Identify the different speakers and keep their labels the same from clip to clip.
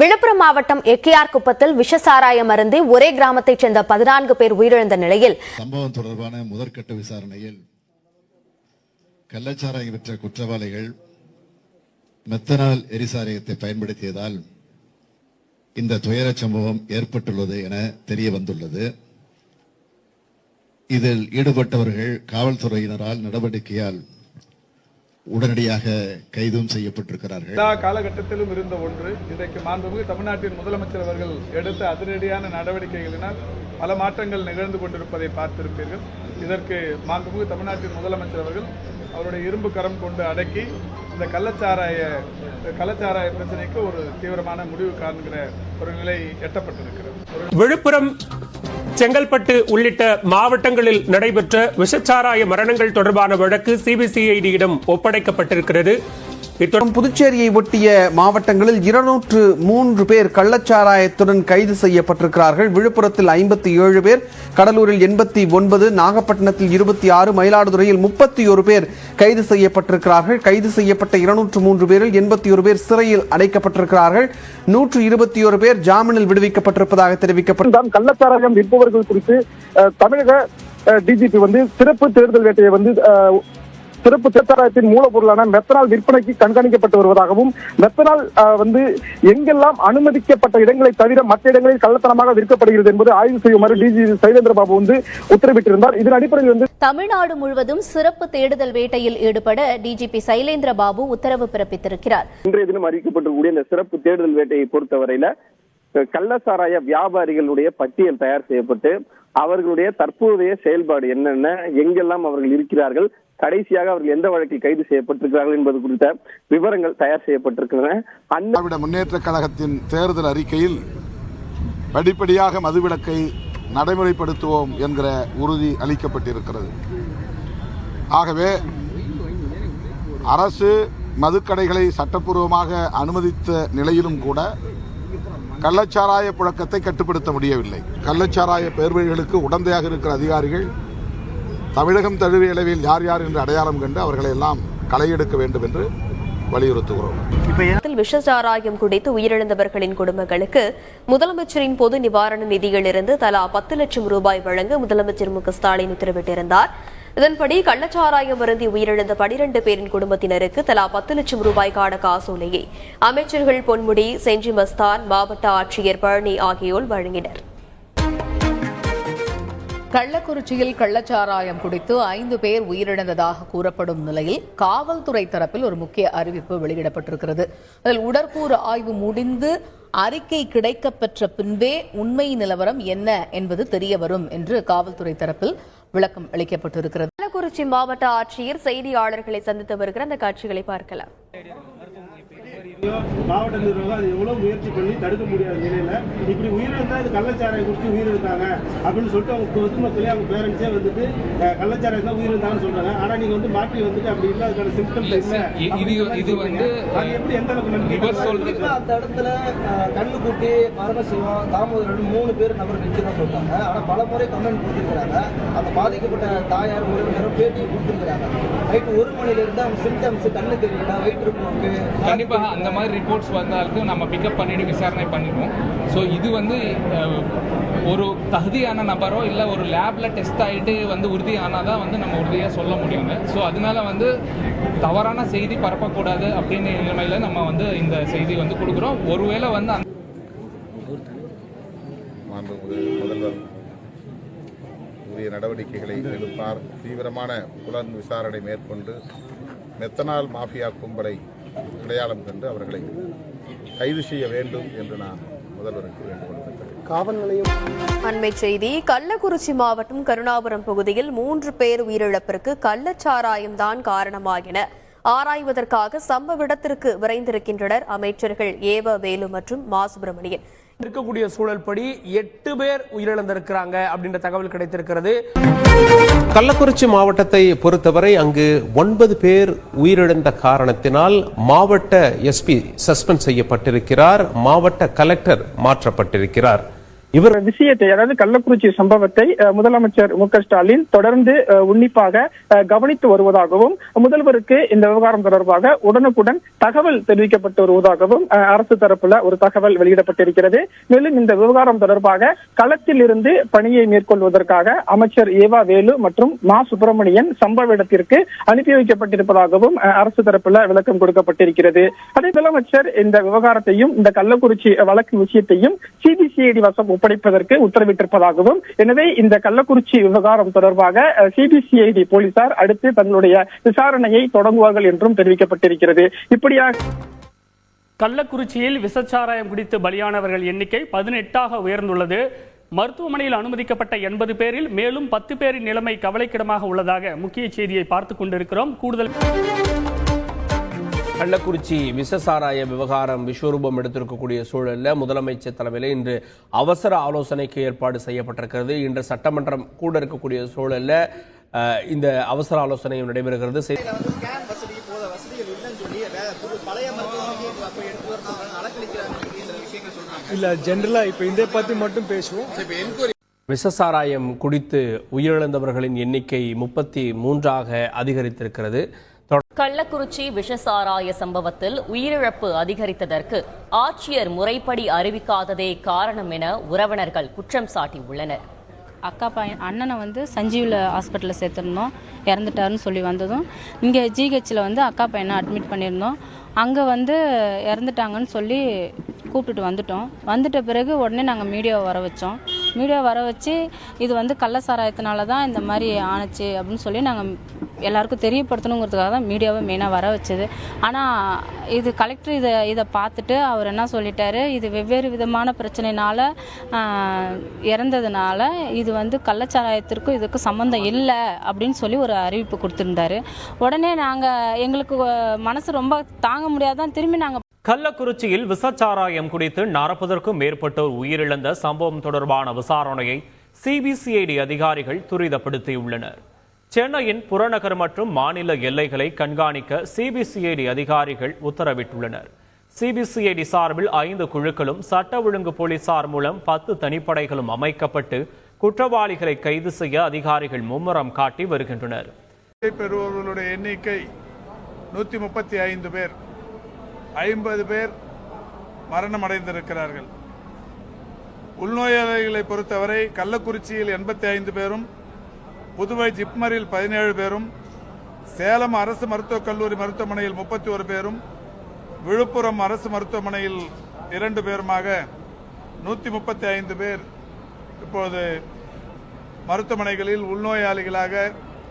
Speaker 1: விழுப்புரம் மாவட்டம் எக்கியார் குப்பத்தில் விஷசாராயம் அருந்தி ஒரே கிராமத்தைச் சேர்ந்த பதினான்கு பேர் உயிரிழந்த நிலையில்
Speaker 2: சம்பவம் தொடர்பான முதற்கட்ட விசாரணையில் கள்ளச்சாராயம் விற்ற குற்றவாளிகள் மெத்தனால் எரிசாராயத்தை பயன்படுத்தியதால் இந்த துயரச் சம்பவம் ஏற்பட்டுள்ளது என தெரிய வந்துள்ளது இதில் ஈடுபட்டவர்கள் காவல்துறையினரால் நடவடிக்கையால் உடனடியாக கைதும் செய்யப்பட்டிருக்கிறார்கள்.
Speaker 3: எல்லா காலகட்டத்திலும் இருந்த ஒன்று இன்றைக்கு மாண்புமிகு தமிழ்நாட்டின் முதலமைச்சர் அவர்கள் எடுத்த அதிரடியான நடவடிக்கைகளினால் பல மாற்றங்கள் நிகழ்ந்து கொண்டிருப்பதை பார்த்திருப்பீர்கள். இதற்கு மாண்புமிகு தமிழ்நாட்டின் முதலமைச்சர் அவர்கள் அவருடைய இரும்பு கரம் கொண்டு அடக்கி இந்த கள்ளச்சாராய கள்ளச்சாராய பிரச்சனைக்கு ஒரு தீவிரமான முடிவு காண்கிற ஒரு நிலை எட்டப்பட்டிருக்கிறது.
Speaker 4: விழுப்புரம் செங்கல்பட்டு உள்ளிட்ட மாவட்டங்களில் நடைபெற்ற விஷச்சாராய மரணங்கள் தொடர்பான வழக்கு சிபிசிஐடியிடம் ஒப்படைக்கப்பட்டிருக்கிறது. இத்துடன்
Speaker 5: புதுச்சேரியை ஒட்டிய மாவட்டங்களில் இருநூற்று மூன்று பேர் கள்ளச்சாராயத்துடன் கைது செய்யப்பட்டிருக்கிறார்கள். விழுப்புரத்தில் ஐம்பத்தி ஏழு பேர் கடலூரில் எண்பத்தி ஒன்பது நாகப்பட்டினத்தில் இருபத்தி ஆறு மயிலாடுதுறையில் முப்பத்தி ஒரு பேர் கைது செய்யப்பட்டிருக்கிறார்கள். கைது செய்யப்பட்ட இருநூற்று மூன்று பேரில் எண்பத்தி ஒரு பேர் சிறையில் அடைக்கப்பட்டிருக்கிறார்கள். நூற்று இருபத்தி ஒரு பேர் ஜாமீனில் விடுவிக்கப்பட்டிருப்பதாக தெரிவிக்கப்பட்டது
Speaker 6: கள்ளச்சாராயம் விற்பவர்கள் குறித்து தமிழக டிஜிபி வந்து சிறப்பு தேர்தல் வேட்டையை வந்து சிறப்பு தேர்தலத்தின் மூலப்பொருளான மெத்தனால் விற்பனைக்கு கண்காணிக்கப்பட்டு வருவதாகவும் மெத்தனால் வந்து எங்கெல்லாம் அனுமதிக்கப்பட்ட இடங்களை தவிர மற்ற இடங்களில் கள்ளத்தனமாக விற்கப்படுகிறது என்பது ஆய்வு செய்யுமாறு டிஜிபி சைலேந்திர பாபு வந்து உத்தரவிட்டிருந்தார். இதன் அடிப்படையில் வந்து
Speaker 7: தமிழ்நாடு முழுவதும் சிறப்பு தேடுதல் வேட்டையில் ஈடுபட டிஜிபி சைலேந்திர பாபு உத்தரவு பிறப்பித்திருக்கிறார்.
Speaker 6: இன்றைய தினம் அறிவிக்கப்பட்டிருக்கக்கூடிய இந்த சிறப்பு தேடுதல் வேட்டையை பொறுத்தவரையில கள்ளசாராய வியாபாரிகளுடைய பட்டியல் தயார் செய்யப்பட்டு அவர்களுடைய தற்போதைய செயல்பாடு என்னென்ன எங்கெல்லாம் அவர்கள் இருக்கிறார்கள் கடைசியாக அவர்கள் எந்த வழக்கில் கைது செய்யப்பட்டிருக்கிறார்கள் என்பது குறித்த விவரங்கள் தயார் செய்யப்பட்டிருக்கின்றன. அந்த
Speaker 8: முன்னேற்ற கழகத்தின் தேர்தல் அறிக்கையில் படிப்படியாக மதுவிலக்கை நடைமுறைப்படுத்துவோம் என்கிற உறுதி அளிக்கப்பட்டிருக்கிறது. ஆகவே அரசு மதுக்கடைகளை சட்டப்பூர்வமாக அனுமதித்த நிலையிலும் கூட கள்ளச்சாராய புழக்கத்தை கட்டுப்படுத்த முடியவில்லை. கள்ளச்சாராய பேர்வழிகளுக்கு உடந்தையாக இருக்கிற அதிகாரிகள் தமிழகம் தழுவிய அளவில் யார் யார் என்று அடையாளம் கண்டு அவர்களை எல்லாம் களையெடுக்க வேண்டும் என்று வலியுறுத்துகிறோம்.
Speaker 7: விஷச்சாராயம் குடித்து உயிரிழந்தவர்களின் குடும்பங்களுக்கு முதலமைச்சரின் பொது நிவாரண நிதியிலிருந்து தலா பத்து லட்சம் ரூபாய் வழங்க முதலமைச்சர் மு க ஸ்டாலின் உத்தரவிட்டிருந்தார். இதன்படி கள்ளச்சாராயம் வருந்தி உயிரிழந்த பனிரண்டு பேரின் குடும்பத்தினருக்கு தலா பத்து லட்சம் ரூபாய்க்கான காசோலையை அமைச்சர்கள் பொன்முடி செஞ்சி மஸ்தான் மாவட்ட ஆட்சியர் பழனி ஆகியோர் வழங்கினர்.
Speaker 9: கள்ளக்குறிச்சியில் கள்ளச்சாராயம் குடித்து ஐந்து பேர் உயிரிழந்ததாக கூறப்படும் நிலையில் காவல்துறை தரப்பில் ஒரு முக்கிய அறிவிப்பு வெளியிடப்பட்டிருக்கிறது. அதில் உடற்கூறு ஆய்வு முடிந்து அறிக்கை கிடைக்கப்பெற்ற பின்பே உண்மை நிலவரம் என்ன என்பது தெரிய வரும் என்று காவல்துறை தரப்பில் விளக்கம் அளிக்கப்பட்டிருக்கிறது.
Speaker 7: கள்ளக்குறிச்சி மாவட்ட ஆட்சியர் செய்தியாளர்களை சந்தித்து வருகிற அந்த காட்சிகளை பார்க்கலாம்.
Speaker 10: மாவட்ட நிர்வாகம் அது எவ்வளவு முயற்சி பண்ணி தடுக்க முடியாத நிலையில இப்படி உயிரிழந்தா இது கள்ளச்சாராயம் குடிச்சு உயிரிழந்தாங்க அப்படின்னு சொல்லிட்டு அவங்க பொதுமக்களே அவங்க பேரண்ட்ஸே வந்துட்டு கள்ளச்சாராயம் தான் உயிரிழந்தாங்கன்னு சொல்றாங்க. ஆனா நீங்க வந்து மாற்றி வந்துட்டு அப்படி இல்ல அதுக்கான சிம்டம்ஸ் இல்ல
Speaker 11: இது இது வந்து
Speaker 10: அது எப்படி எந்த அளவுக்கு நம்பிக்கை
Speaker 12: அந்த இடத்துல கண்ணுக்குட்டி பரமசிவம் தாமோதரன் மூணு பேர் நபர் நிச்சு தான் சொல்றாங்க. ஆனா பல முறை கமெண்ட் கொடுத்துருக்காங்க அந்த பாதிக்கப்பட்ட தாயார் உறவினரும் பேட்டி கொடுத்துருக்காங்க நைட்டு ஒரு மணில இருந்து அவங்க சிம்டம்ஸ் கண்ணு தெரியல வயிற்று போக்கு
Speaker 11: கண்டிப்பாக அந்த மாதிரி ரிப்போர்ட்ஸ் வந்தாலும் நம்ம பிக்கப் பண்ணிட்டு விசாரணை பண்ணிடுவோம். ஸோ இது வந்து ஒரு தகுதியான நபரோ இல்லை ஒரு லேபில் டெஸ்ட் ஆகிட்டு வந்து உறுதி ஆனால் தான் வந்து நம்ம உறுதியாக சொல்ல முடியுங்க ஸோ அதனால வந்து தவறான செய்தி பரப்பக்கூடாது அப்படின்னு நிலைமையில் நம்ம வந்து இந்த செய்தி வந்து கொடுக்குறோம். ஒருவேளை வந்து அந்த
Speaker 8: முதல்வர் உரிய நடவடிக்கைகளை எடுப்பார். தீவிரமான புலன் விசாரணை மேற்கொண்டு மெத்தனால் மாஃபியா கும்பலை அடையாளம் கண்டு அவர்களை கைது செய்ய வேண்டும் என்று நான் முதல்வருக்கு
Speaker 7: அண்மை செய்தி கள்ளக்குறிச்சி மாவட்டம் கருணாபுரம் பகுதியில் மூன்று பேர் உயிரிழப்பிற்கு கள்ளச்சாராயம் தான் காரணமாகின. ஆராய்வதற்காக சம்பவ இடத்திற்கு விரைந்திருக்கின்றனர் அமைச்சர்கள் ஏவ வேலு மற்றும் மா சுப்பிரமணியன்
Speaker 4: இருக்கக்கூடிய சூழல் படி எட்டு பேர் உயிரிழந்திருக்கிறாங்க அப்படின்ற தகவல் கிடைத்திருக்கிறது. கள்ளக்குறிச்சி மாவட்டத்தை பொறுத்தவரை அங்கு ஒன்பது பேர் உயிரிழந்த காரணத்தினால் மாவட்ட எஸ்பி சஸ்பெண்ட் செய்யப்பட்டிருக்கிறார் மாவட்ட கலெக்டர் மாற்றப்பட்டிருக்கிறார். இவர்
Speaker 3: விஷயத்தை அதாவது கள்ளக்குறிச்சி சம்பவத்தை முதலமைச்சர் மு ஸ்டாலின் தொடர்ந்து உன்னிப்பாக கவனித்து வருவதாகவும் முதல்வருக்கு இந்த விவகாரம் தொடர்பாக உடனுக்குடன் தகவல் தெரிவிக்கப்பட்டு வருவதாகவும் அரசு தரப்புல ஒரு தகவல் வெளியிடப்பட்டிருக்கிறது. மேலும் இந்த விவகாரம் தொடர்பாக களத்தில் இருந்து பணியை மேற்கொள்வதற்காக அமைச்சர் ஏவா வேலு மற்றும் மா சுப்பிரமணியன் சம்பவ இடத்திற்கு அனுப்பி வைக்கப்பட்டிருப்பதாகவும் அஹ், அரசு தரப்புல விளக்கம் கொடுக்கப்பட்டிருக்கிறது. அதே முதலமைச்சர் இந்த விவகாரத்தையும் இந்த கள்ளக்குறிச்சி வழக்கு விஷயத்தையும் சிபிசிஐடி வசம் ஒப்படைப்பதற்கு உத்தரவிட்டிருப்பதாகவும் எனவே இந்த கள்ளக்குறிச்சி விவகாரம் தொடர்பாக சிபிசிஐடி போலீசார் அடுத்து தங்களுடைய விசாரணையை தொடங்குவார்கள் என்றும் தெரிவிக்கப்பட்டிருக்கிறது. இப்படியாக
Speaker 11: கள்ளக்குறிச்சியில் விசச்சாராயம் குடித்து பலியானவர்கள் எண்ணிக்கை பதினெட்டாக உயர்ந்துள்ளது. மருத்துவமனையில் அனுமதிக்கப்பட்ட எண்பது பேரில் மேலும் பத்து பேரின் நிலைமை கவலைக்கிடமாக உள்ளதாக முக்கிய செய்தியை பார்த்துக் கொண்டிருக்கிறோம். கூடுதல்
Speaker 4: கள்ளக்குறிச்சி விசசாராய விவகாரம் விஸ்வரூபம் எடுத்திருக்கக்கூடிய சூழல்ல முதலமைச்சர் தலைமையில் இன்று அவசர ஆலோசனைக்கு ஏற்பாடு செய்யப்பட்டிருக்கிறது. இன்று சட்டமன்றம் கூட இருக்கக்கூடிய சூழல்ல இந்த அவசர ஆலோசனையும் நடைபெறுகிறது.
Speaker 12: இல்ல ஜென்ரலா இப்ப இதை பத்தி மட்டும் பேசுவோம்.
Speaker 4: விசசாராயம் குடித்து உயிரிழந்தவர்களின் எண்ணிக்கை முப்பத்தி மூன்றாக அதிகரித்திருக்கிறது.
Speaker 9: கள்ளக்குறிச்சி விஷசாராய சம்பவத்தில் உயிரிழப்பு அதிகரித்ததற்கு ஆட்சியர் முறைப்படி அறிவிக்காததே காரணம் என உறவினர்கள் குற்றம் சாட்டியுள்ளனர்.
Speaker 13: அக்கா பையன் அண்ணனை வந்து சஞ்சீவில் ஹாஸ்பிட்டலில் சேர்த்துருந்தோம். இறந்துட்டாருன்னு சொல்லி வந்ததும் இங்கே ஜிஹெச்சில் வந்து அக்கா பையனை அட்மிட் பண்ணியிருந்தோம். அங்கே வந்து இறந்துட்டாங்கன்னு சொல்லி கூப்பிட்டுட்டு வந்துட்டோம். வந்துட்ட பிறகு உடனே நாங்கள் மீடியாவை வர வச்சோம். மீடியா வர வச்சு இது வந்து கள்ள சாராயத்தினால தான் இந்த மாதிரி ஆணுச்சு அப்படின்னு சொல்லி நாங்கள் எல்லாருக்கும் தெரியப்படுத்தணுங்கிறதுக்காக தான் மீடியாவை மெயினாக வர வச்சது. ஆனால் இது கலெக்டர் இதை இதை பார்த்துட்டு அவர் என்ன சொல்லிட்டாரு? இது வெவ்வேறு விதமான பிரச்சனைனால இறந்ததுனால இது வந்து கள்ளச்சாராயத்திற்கும் இதுக்கு சம்மந்தம் இல்லை அப்படின்னு சொல்லி ஒரு அறிவிப்பு கொடுத்துருந்தாரு. உடனே நாங்கள் எங்களுக்கு மனசு ரொம்ப தாங்க முடியாதான் திரும்பி நாங்கள்
Speaker 11: கள்ளக்குறிச்சியில் விசச்சாராயம் குடித்து நாற்பதற்கும் மேற்பட்டோர் உயிரிழந்த சம்பவம் தொடர்பான விசாரணையை சிபிசிஐடி அதிகாரிகள் துரிதப்படுத்தியுள்ளனர். சென்னையின் புறநகர் மற்றும் மாநில எல்லைகளை கண்காணிக்க சிபிசிஐடி அதிகாரிகள் உத்தரவிட்டுள்ளனர். சிபிசிஐடி சார்பில் ஐந்து குழுக்களும் சட்ட ஒழுங்கு போலீசார் மூலம் பத்து தனிப்படைகளும் அமைக்கப்பட்டு குற்றவாளிகளை கைது செய்ய அதிகாரிகள் மும்முரம் காட்டி வருகின்றனர்.
Speaker 14: பெறுபவர்களுடைய எண்ணிக்கை நூற்றி முப்பத்தி ஐந்து பேர். ஐம்பது பேர் மரணம் அடைந்திருக்கிறார்கள் உள்நோயாளிகளை பொறுத்தவரை கள்ளக்குறிச்சியில் எண்பத்தி ஐந்து பேரும் புதுவை ஜிப்மரில் பதினேழு பேரும் சேலம் அரசு மருத்துவக் கல்லூரி மருத்துவமனையில் முப்பத்தி ஒரு பேரும் விழுப்புரம் அரசு மருத்துவமனையில் இரண்டு பேருமாக நூற்றி முப்பத்தி ஐந்து பேர் இப்போது மருத்துவமனைகளில் உள்நோயாளிகளாக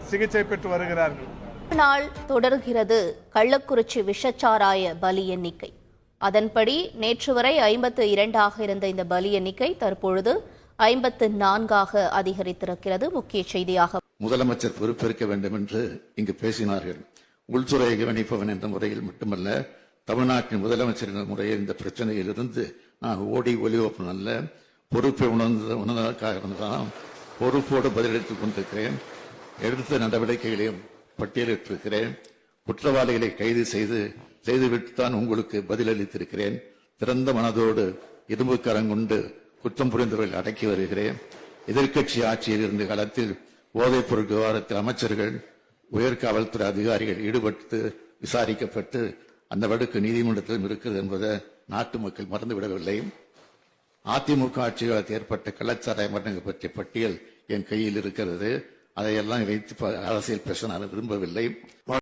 Speaker 14: சிகிச்சை பெற்று வருகிறார்கள்.
Speaker 9: நாள் தொடர்கிறது கள்ளக்குறிச்சி விஷச்சாராய பலி எண்ணிக்கை. அதன்படி நேற்று வரை ஐம்பத்து இரண்டாக இருந்த இந்த பலி எண்ணிக்கை தற்பொழுது ஐம்பத்து நான்காக அதிகரித்திருக்கிறது. முக்கிய செய்தியாக
Speaker 8: முதலமைச்சர் பொறுப்பேற்க வேண்டும் என்று இங்கு பேசினார்கள். உள்துறையை கவனிப்பவன் என்ற முறையில் மட்டுமல்ல தமிழ்நாட்டின் முதலமைச்சர் என்ற முறையில் இந்த பிரச்சனையிலிருந்து நான் ஓடி ஒலிவப்பன் அல்ல பொறுப்பை உணர்ந்த உணர்ந்ததற்காக தான் பொறுப்போடு பதிலளித்துக் கொண்டிருக்கிறேன். எடுத்த நடவடிக்கைகளையும் பட்டியலிட்டிருக்கிறேன். குற்றவாளிகளை கைது செய்து செய்துவிட்டு தான் உங்களுக்கு பதிலளித்திருக்கிறேன். திறந்த மனதோடு இரும்பு கரங்கொண்டு குற்றம் புரிந்தவர்கள் அடக்கி வருகிறேன். எதிர்க்கட்சி ஆட்சியில் இருந்த காலத்தில் போதைப் பொருள் விவகாரத்தில் அமைச்சர்கள் உயர் காவல்துறை அதிகாரிகள் ஈடுபட்டு விசாரிக்கப்பட்டு அந்த வழக்கு நீதிமன்றத்திலும் இருக்கிறது என்பதை நாட்டு மக்கள் மறந்துவிடவில்லை. அதிமுக ஆட்சி காலத்தில் ஏற்பட்ட கள்ளச்சாராய மரணங்கள் பற்றிய பட்டியல் என் கையில் இருக்கிறது. அதையெல்லாம் வைத்து அரசியல் பேச நான் விரும்பவில்லை.